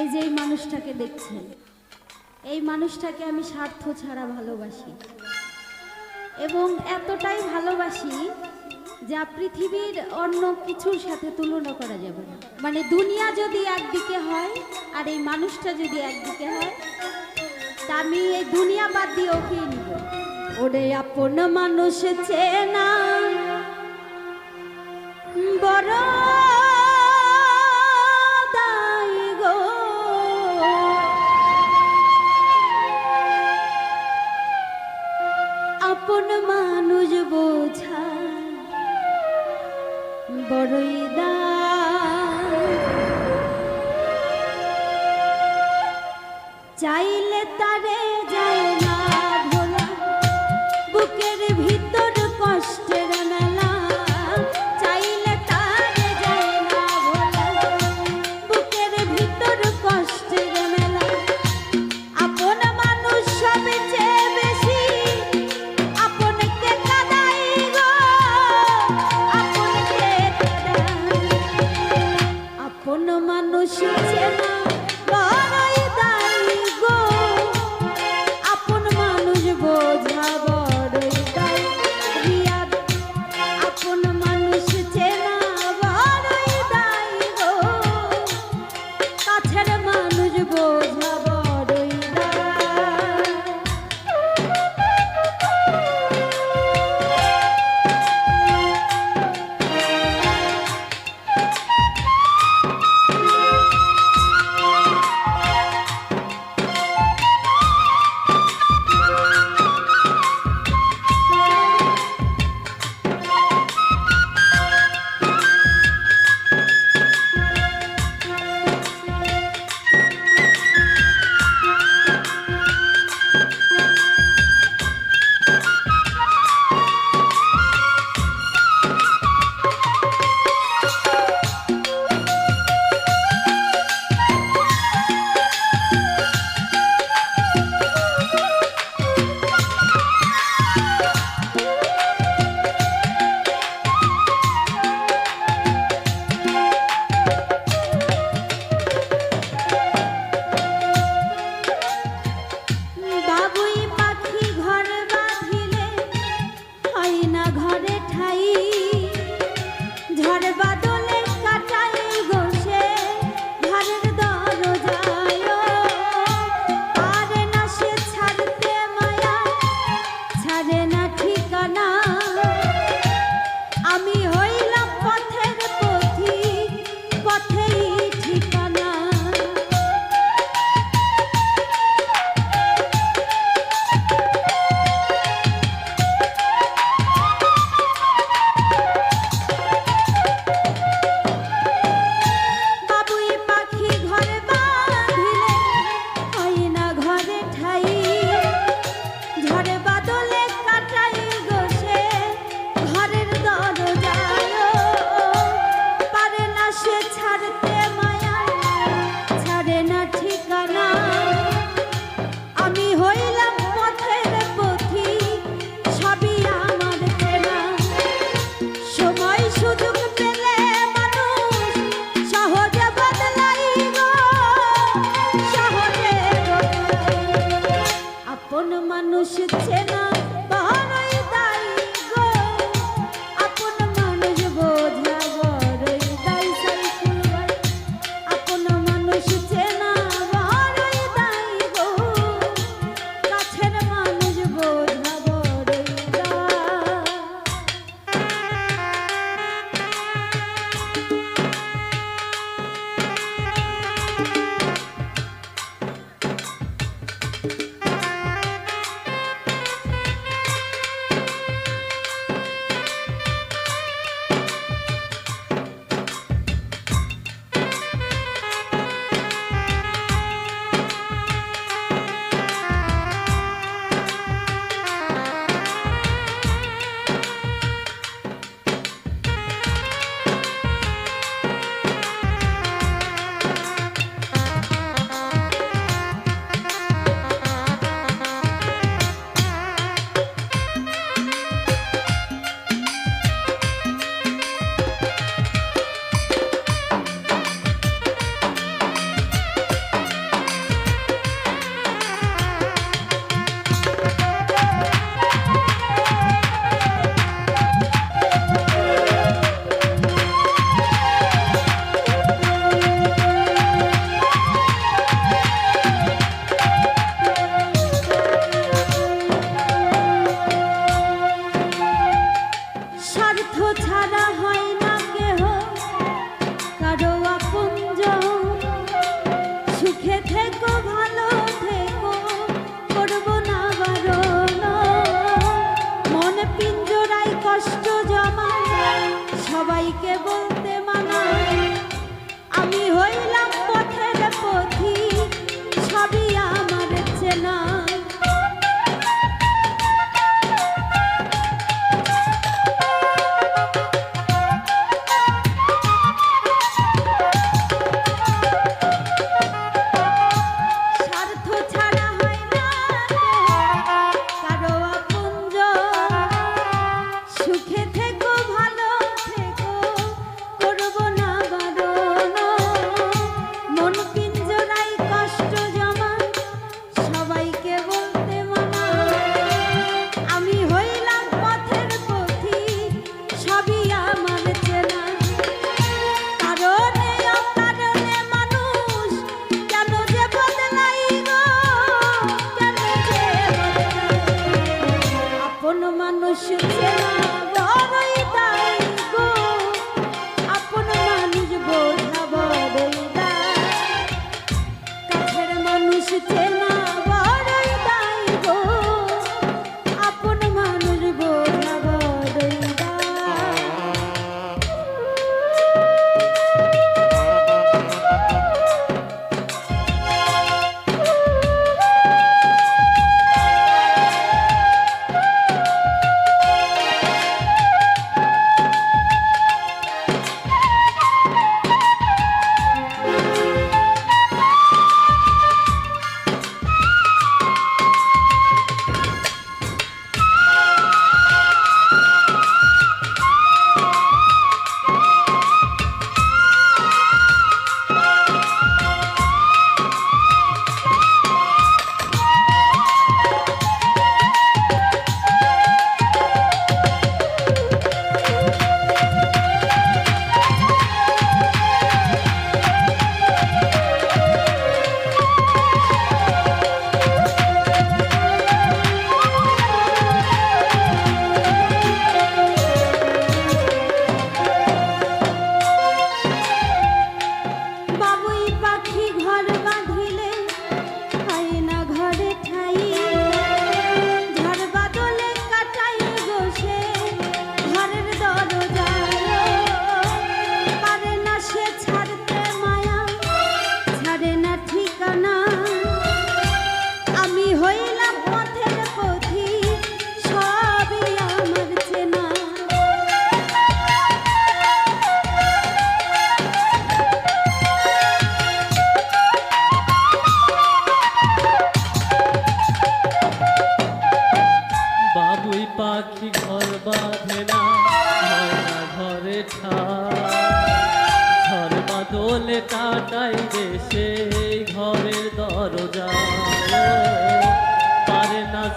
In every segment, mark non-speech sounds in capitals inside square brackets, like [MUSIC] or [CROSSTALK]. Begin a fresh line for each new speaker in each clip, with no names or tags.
এই যে এই মানুষটাকে দেখছেন, এই মানুষটাকে আমি স্বার্থ ছাড়া ভালোবাসি। এবং এতটাই ভালোবাসি যা পৃথিবীর অন্য কিছুর সাথে তুলনা করা যাবে না। মানে দুনিয়া যদি একদিকে হয় আর এই মানুষটা যদি একদিকে হয়, তা আমি এই দুনিয়া বাদ দিয়ে ওকে নিব। ওরে আপন মানুষ চেনা, বড়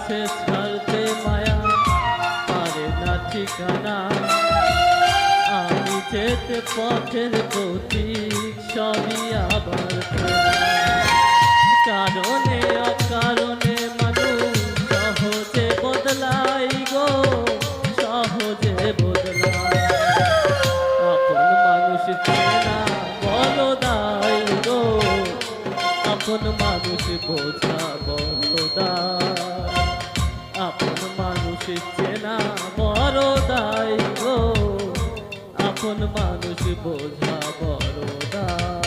না ছাড়তে মায়া পারে না ঠিকানা। আমি
যেতে পথের প্রতীক, সবই আবার কারণে, অকারণে মানুষ সহজে বদলাই গো, সহজে বদলাই। আপন মানুষ চেনা বলো দায় গো, আপন মানুষ বোঝা বলো আপন মানুষ চেনা বড় দায় গো? আপন মানুষ বোঝা বড় দায়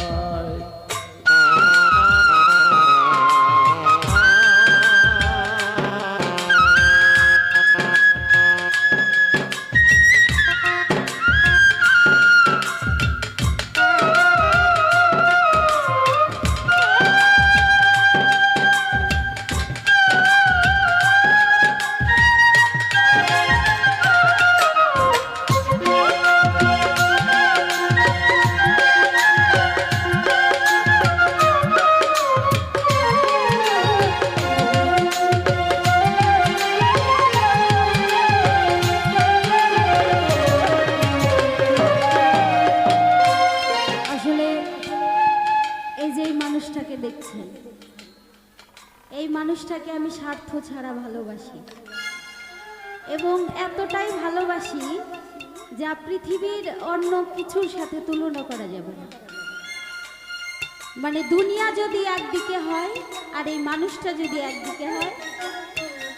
মানুষটাকে আমি স্বার্থ ছাড়া ভালোবাসি। এবং এতটাই ভালোবাসি যা পৃথিবীর অন্য কিছুর সাথে তুলনা করা যাবে না। মানে দুনিয়া যদি একদিকে হয় আর এই মানুষটা যদি একদিকে হয়,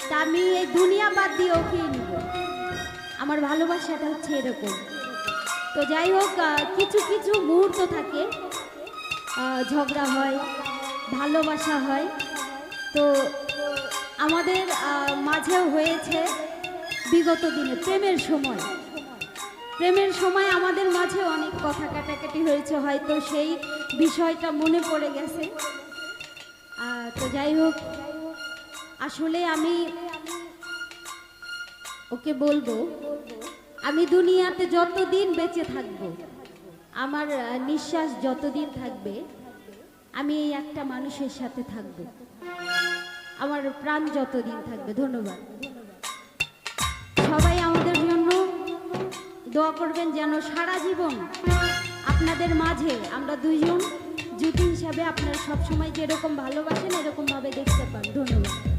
তা আমি এই দুনিয়া বাদ দিয়ে ওকে নিব। আমার ভালোবাসাটা হচ্ছে এরকম। তো যাই হোক কিছু কিছু মুহূর্ত থাকে ঝগড়া হয়, ভালোবাসা হয় তো আমাদের মাঝেও হয়েছে বিগত দিনে প্রেমের সময়। প্রেমের সময় আমাদের মাঝে অনেক কথা কাটাকাটি হয়েছে, হয়তো সেই বিষয়টা মনে পড়ে গেছে। তো যাই হোক, আসলে আমি ওকে বলব, আমি দুনিয়াতে যতদিন বেঁচে থাকব, আমার নিঃশ্বাস যতদিন থাকবে, আমি এই একটা মানুষের সাথে থাকব। আমার প্রাণ যতদিন থাকবে, ধন্যবাদ। সবাই আমাদের জন্য দোয়া করবেন যেন সারা জীবন আপনাদের মাঝে আমরা দুইজন জুটি হিসাবে আপনারা সবসময় যেরকম ভালোবাসেন, এরকমভাবে দেখতে পান। ধন্যবাদ।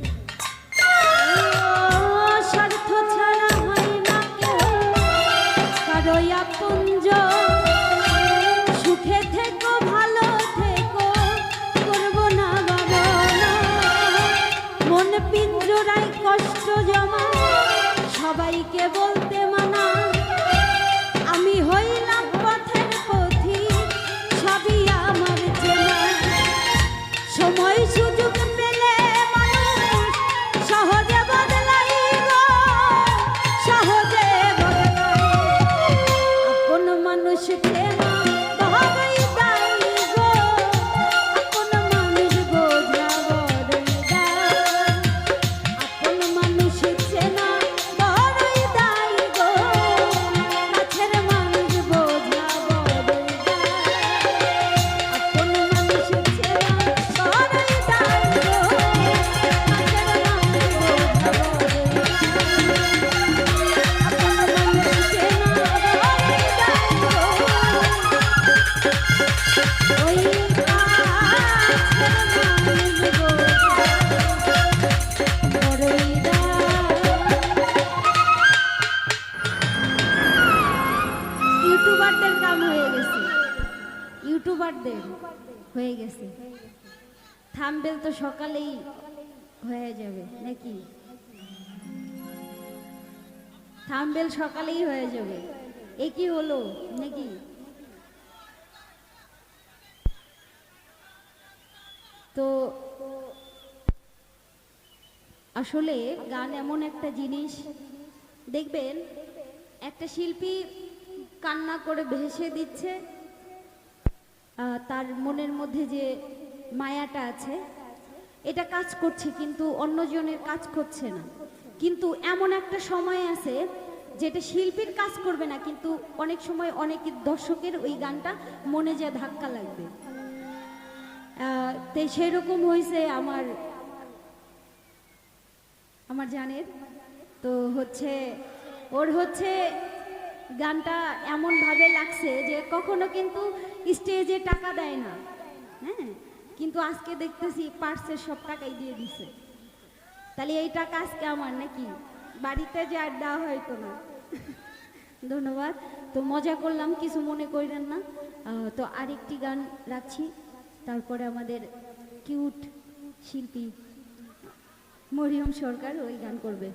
ইউটিউবারদের হয়ে গেছে। থামবেল তো সকালেই হয়ে যাবে, নাকি? থামবেল সকালেই হয়ে যাবে। এ কি হলো, নাকি? তো আসলে গান এমন একটা জিনিস, দেখবেন একটা শিল্পী কান্না করে ভেসে দিচ্ছে তার মনের মধ্যে যে মায়াটা আছে, এটা কাজ করছে কিন্তু অন্যজনের কাজ করছে না। কিন্তু এমন একটা সময় আছে যেটা শিল্পীর কাজ করবে না, কিন্তু অনেক সময় অনেক দর্শকের ওই গানটা মনে যে ধাক্কা লাগবে। তো সেরকম হয়েছে আমার আমার জানের। তো হচ্ছে, ওর হচ্ছে গানটা এমন ভাবে লাগছে যে কখনো কিন্তু স্টেজে টাকা দেয় না। হ্যাঁ কিন্তু আজকে দেখতেছি পার্সের সব টাকাই দিয়ে দিছে। তাহলে এই টাকা আজকে আমার নাকি? বাড়িতে যে আর দেওয়া হয়তো না। [LAUGHS] ধন্যবাদ। তো মজা করলাম, কিছু মনে করেন না। তো আরেকটি গান রাখছি। তারপরে আমাদের কিউট শিল্পী মরিয়ম সরকার ওই গান করবে।